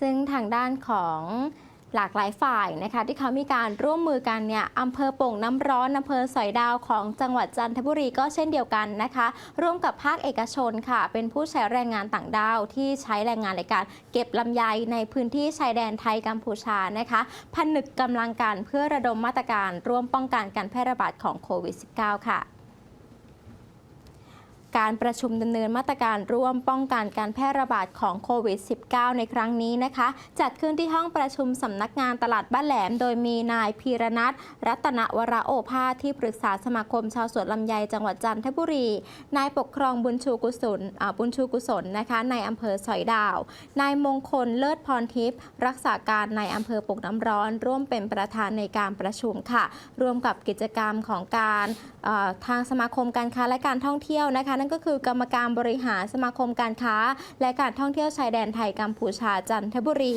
ซึ่งทางด้านของหลากหลายฝ่ายนะคะที่เขามีการร่วมมือกันเนี่ยอำเภอโป่งน้ำร้อนอำเภอสอยดาวของจังหวัดจันทบุรีก็เช่นเดียวกันนะคะ ร่วมกับภาคเอกชนค่ะ เป็นผู้ใช้แรงงานต่างด้าวที่ใช้แรงงานในการเก็บลำไยในพื้นที่ชายแดนไทยกัมพูชานะคะผนึกกำลังกันเพื่อระดมมาตรการร่วมป้องกันการแพร่ระบาดของโควิด -19 ค่ะ การประชุมดำเนินมาตรการร่วมป้องกันการแพร่ระบาดของโควิด -19 ในครั้งนี้นะคะ จัดขึ้นที่ห้องประชุมสำนักงานตลาดบ้านแหลม โดยมีนายพีรนัทรัตนวราโอภาสที่ปรึกษาสมาคมชาวสวนลำไยจังหวัดจันทบุรี นายปกครองบุญชูกุศลบุญชูกุศลนะคะในอำเภอสอยดาว นายมงคลเลิศพรทิพย์รักษาการในอำเภอปกน้ำร้อน ร่วมเป็นประธานในการประชุมค่ะร่วมกับกิจกรรมของการทางสมาคมการค้าและการท่องเที่ยวนะคะนั่นก็คือกรรมการบริหารสมาคมการค้า และการท่องเที่ยวชายแดนไทยกัมพูชาจันทบุรี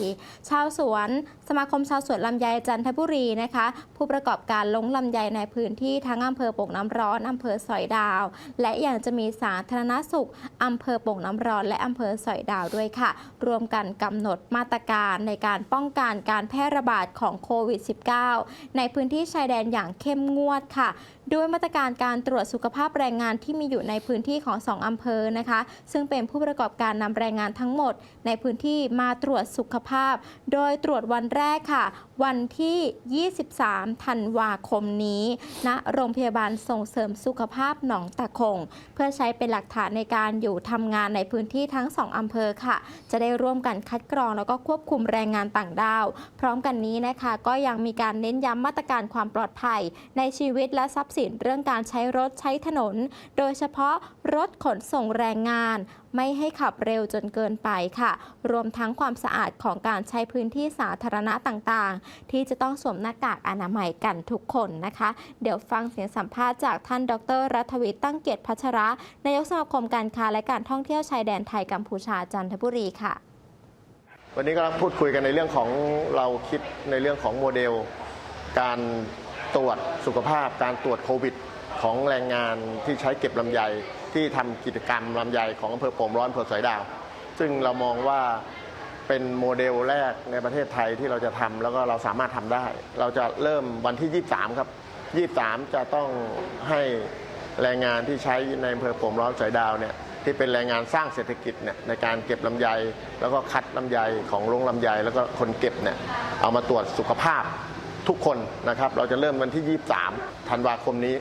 ชาวสวน สมาคมชาวสวนลำไยจันทบุรีนะคะ ผู้ประกอบการลงลำไยในพื้นที่ทั้งอำเภอโป่งน้ำร้อนอำเภอสอยดาว และยังจะมีสาธารณสุขอำเภอโป่งน้ำร้อน และอำเภอสอยดาวด้วยค่ะ รวมกันกำหนดมาตรการในการป้องกันการแพร่ระบาดของโควิด -19 ในพื้นที่ชายแดนอย่างเข้มงวดค่ะ ด้วยมาตรการการตรวจสุขภาพแรงงานที่มีอยู่ในพื้นที่ของ 2 อำเภอนะคะ ซึ่งเป็นผู้ประกอบการนำแรงงานทั้งหมด ในพื้นที่มาตรวจสุขภาพ โดยตรวจวันแรกค่ะ วันที่ 23 ธันวาคมนี้ณโรงพยาบาลส่งเสริมสุขภาพหนองตะคง เพื่อใช้เป็นหลักฐานในการอยู่ทำงานในพื้นที่ทั้ง 2 อำเภอค่ะ จะได้ร่วมกันคัดกรองแล้วก็ควบคุมแรงงานต่างด้าว พร้อมกันนี้นะคะ ก็ยังมีการเน้นย้ำมาตรการความปลอดภัย ในชีวิตและทรัพย์สินเรื่องการใช้รถใช้ถนน โดยเฉพาะ รถขนส่งแรงงาน ไม่ให้ขับเร็วจนเกินไปค่ะ รวมทั้งความสะอาดของการใช้พื้นที่สาธารณะต่างๆ ที่จะต้องสวมหน้ากากอนามัยกันทุกคนนะคะ เดี๋ยวฟังเสียงสัมภาษณ์จากท่านดรรัฐวิทย์ตั้งเกียรติพัชระ นายกสมาคมการค้าและการท่องเที่ยวชายแดนไทยกัมพูชาจันทบุรีค่ะวันนี้ก็พูดคุยกันในเรื่องของเราคิดในเรื่องของโมเดล การตรวจสุขภาพ การตรวจโควิด ของแรงงานที่ใช้เก็บลำไย ที่ทำกิจกรรมลำไยของอำเภอโป่งร้อนอำเภอสอยดาว ซึ่งเรามองว่าเป็นโมเดลแรกในประเทศไทยที่เราจะทำแล้วก็เราสามารถทำได้ เราจะเริ่มวันที่ 23 ครับ 23 จะต้องให้แรงงานที่ใช้ในอำเภอโป่งร้อนสอยดาวเนี่ยที่เป็นแรงงานสร้างเศรษฐกิจเนี่ยในการเก็บลำไย แล้วก็คัดลำไยของโรงลำไยแล้วก็คนเก็บเนี่ยเอามาตรวจสุขภาพทุกคนนะครับ เราจะเริ่มวันที่ 23 ธันวาคมนี้